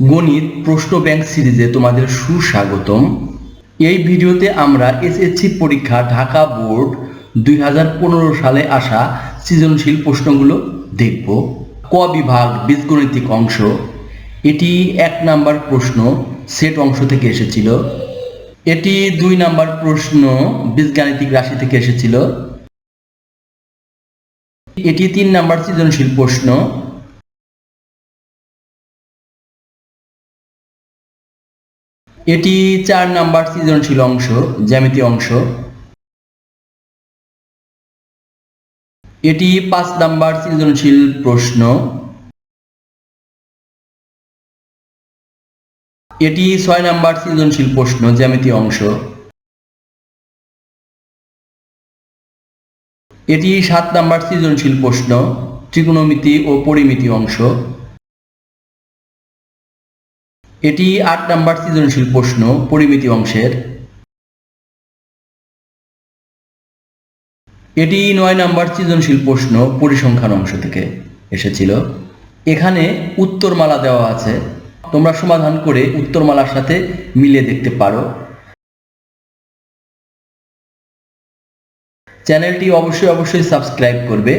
গণিত প্রশ্ন ব্যাংক সিরিজে তোমাদের সুস্বাগতম। এই ভিডিওতে আমরা এসএসসি পরীক্ষা ঢাকা বোর্ড দুই হাজার পনেরো সালে আসা সৃজনশীল প্রশ্নগুলো দেখব। ক বিভাগ বীজগণিতিক অংশ? এটি এক নাম্বার প্রশ্ন, সেট অংশ থেকে এসেছিল। এটি দুই নাম্বার প্রশ্ন, বীজগাণিতিক রাশি থেকে এসেছিল। এটি তিন নাম্বার সৃজনশীল প্রশ্ন এটি চার নাম্বার সৃজনশীল অংশ, জ্যামিতি অংশ। এটি পাঁচ নাম্বার সৃজনশীল প্রশ্ন। এটি ছয় নাম্বার সৃজনশীল প্রশ্ন, জ্যামিতি অংশ। এটি সাত নাম্বার সৃজনশীল প্রশ্ন, ত্রিকোণমিতি ও পরিমিতি অংশ। এটি আট নাম্বার সৃজনশীল প্রশ্ন পরিমিতি অংশের। এটি নয় নাম্বার সৃজনশীল প্রশ্ন পরিসংখ্যান অংশ থেকে এসেছিল। এখানে উত্তরমালা দেওয়া আছে। তোমরা সমাধান করে উত্তরমালার সাথে মিলে দেখতে পারো। চ্যানেলটি অবশ্যই অবশ্যই সাবস্ক্রাইব করবে।